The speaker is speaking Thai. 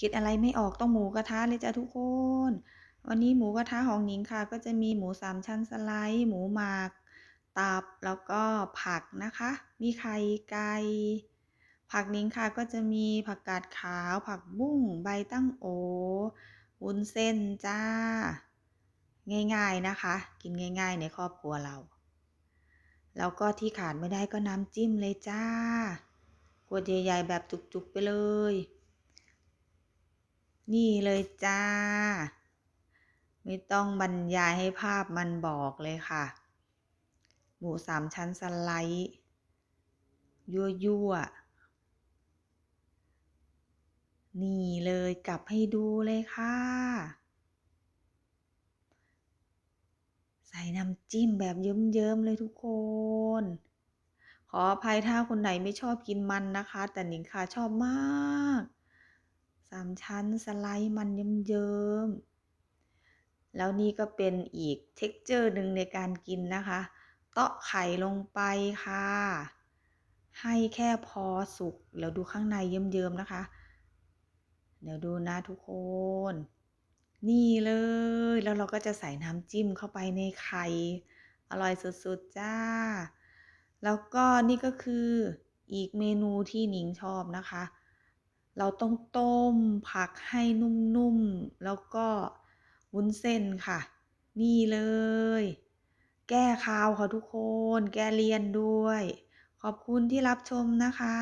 คิดอะไรไม่ออกต้องหมูกระทะเลยจ้ะทุกคน วันนี้หมูกระทะของหนิงค่ะ ก็จะมีหมูสามชั้นสไลด์ หมูหมักตับแล้วก็ผักนะคะ มีไข่ไก่ผักหนิงค่ะก็จะมีผักกาดขาว ผักบุ้งใบตั้งโอวุ้นเส้นจ้า ง่ายๆนะคะ กินง่าย ๆ ในครอบครัวเรา แล้วก็ที่ขาดไม่ได้ก็น้ำจิ้มเลยจ้าขวดใหญ่ๆแบบจุกๆไปเลย นี่เลยจ้า ไม่ต้องบรรยายให้ภาพมันบอกเลยค่ะ หมูสามชั้นสไลด์ยั่วๆนี่เลยกลับให้ดูเลยค่ะ ใส่น้ำจิ้มแบบเยิ้มๆเลยทุกคน ขออภัยถ้าคนไหนไม่ชอบกินมันนะคะ แต่หนิงค่ะชอบมาก สามชั้นสไลด์มันเยิ้มๆแล้วนี่ก็เป็นอีกเท็กเจอร์หนึ่งในการกินนะคะ เตาะไข่ลงไปค่ะ ให้แค่พอสุก แล้วดูข้างในเยิ้มๆนะคะ เดี๋ยวดูนะทุกคน นี่เลย แล้วเราก็จะใส่น้ำจิ้มเข้าไปในไข่ อร่อยสุดๆจ้า แล้วก็นี่ก็คืออีกเมนูที่หนิงชอบนะคะ เราต้องต้มผักให้นุ่มๆ แล้วก็วุ้นเส้นค่ะ นี่เลย แก้คาวค่ะทุกคน แก้เลียนด้วย ขอบคุณที่รับชมนะคะ